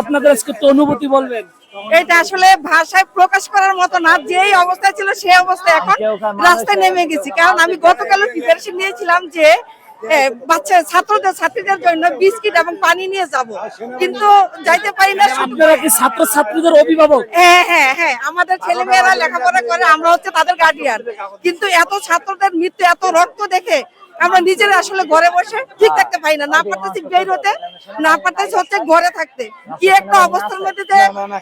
আপনাদের আজকে তো অনুভূতি বলবেন। এটা আসলে ভাষায় প্রকাশ করার মতো না যেই অবস্থা ছিল সেই অবস্থা এখন রাস্তায় নেমে গেছি। কারণ আমি গতকাল প্রিপারেশন নিয়েছিলাম যে বাচ্চা ছাত্রদের ছাত্রীদের জন্য বিস্কিট এবং পানি নিয়ে যাব। কিন্তু যাইতে পারি না আপনারা কি ছাত্র ছাত্রীদের অভিভাবক? হ্যাঁ হ্যাঁ হ্যাঁ আমাদের ছেলেমেয়েরা লেখাপড়া করে আমরা হচ্ছে তাদের গার্ডিয়ান কিন্তু এত ছাত্রদের মৃত্যু এত রক্ত দেখে আমরা নিজেরা আসলে ঘরে বসে ঠিক থাকতে পারি না। না পারতেছি বের হতে না পারতেছি হচ্ছে ঘরে থাকতে। কি একটা অবস্থার মধ্যে যে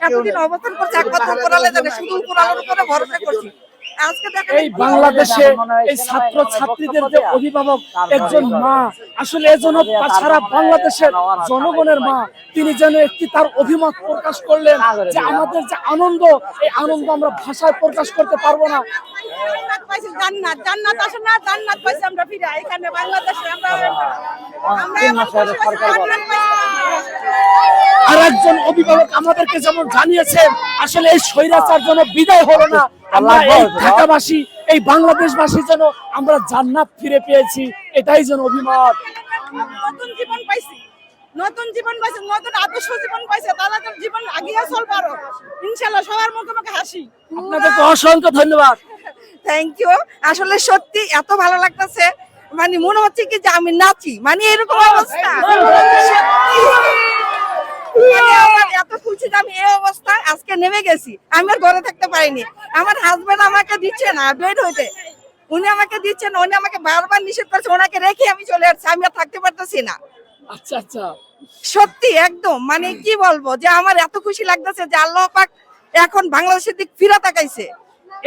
এতদিন অবস্থান করছে একমাত্র করালে জানে শুধু উপরালের উপরে ভরসা করছি। এই বাংলাদেশে এই ছাত্র ছাত্রীদের যে অভিভাবক একজন মা আসলে এজন্য সারা বাংলাদেশের জনগণের মা তিনি যেন একটি তার অভিমত প্রকাশ করলেন যে আমাদের যে আনন্দ এই আনন্দ আমরা ভাষায় প্রকাশ করতে পারব না। জান্নাত জান্নাত। জান্নাত আসে না জান্নাত পাইছি আমরা ফিরে। এখানে বাংলাদেশে আমরা আমরা এমন খুশি হয়েছি, জান্নাত পাইছি। আর একজন অভিভাবক আমাদেরকে যেমন জানিয়েছেন আসলে এই স্বৈরাচার যেন বিদায় হলো না আমরা এই ঢাকাবাসী এই বাংলাদেশবাসী যেন আমরা জান্নাত ফিরে পেয়েছি এটাই যেন অভিমত। নতুন জীবন পাইছি। নতুন জীবন পাইছে নতুন আদর্শ জীবন পাইছে তাহলে তো জীবন আগিয়ে চলবে আরও। ইনশাল্লাহ সবার মুখে মুখে হাসি। আপনাদেরকে অসংখ্য ধন্যবাদ। থ্যাংক ইউ আসলে সত্যি এত ভালো লাগতেছে। মানে মনে হচ্ছে কি যে আমি নাচি। মানে এরকম অবস্থা। সত্যি। মানে এত খুশি আজকে নেমে গেছি। আমি আর ঘরে থাকতে পারিনি। আমার হাজবেন্ড আমাকে দিচ্ছে না বেড হইতে। উনি আমাকে দিচ্ছেন উনি আমাকে বারবার নিষেধ করছে ওনাকে রেখে আমি চলে আসছি আমি আর থাকতে পারতেছি না। আচ্ছা আচ্ছা। সত্যি একদম। মানে কি বলব যে আমার এত খুশি লাগতেছে যে আল্লাহ পাক এখন বাংলাদেশের দিক ফিরা তাকাইছে।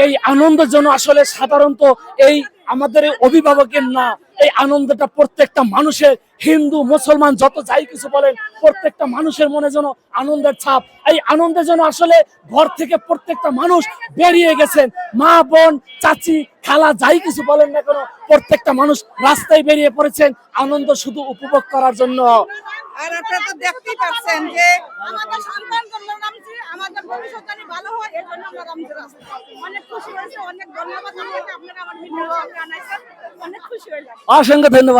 এই আনন্দ যেন আসলে সাধারণত এই আমাদের অভিভাবকের না এই আনন্দটা প্রত্যেকটা মানুষের হিন্দু মুসলমান যত যাই কিছু বলেন প্রত্যেকটা মানুষের মনে যেন আনন্দের ছাপ। এই আনন্দে যেন আসলে ঘর থেকে প্রত্যেকটা মানুষ বেরিয়ে গেছেন। মা বোন চাচি খালা যাই কিছু বলেন না কেন প্রত্যেকটা মানুষ রাস্তায় বেরিয়ে পড়েছেন আনন্দ শুধু উপভোগ করার জন্য। আর আপনারা তো দেখতেই পাচ্ছেন যে আমাদের সন্তান জন্য আমাদের ভবিষ্যৎ ভালো হয় অনেক খুশি হয়েছে অনেক ধন্যবাদ আপনারা অনেক খুশি হয়েছে অসংখ্য ধন্যবাদ।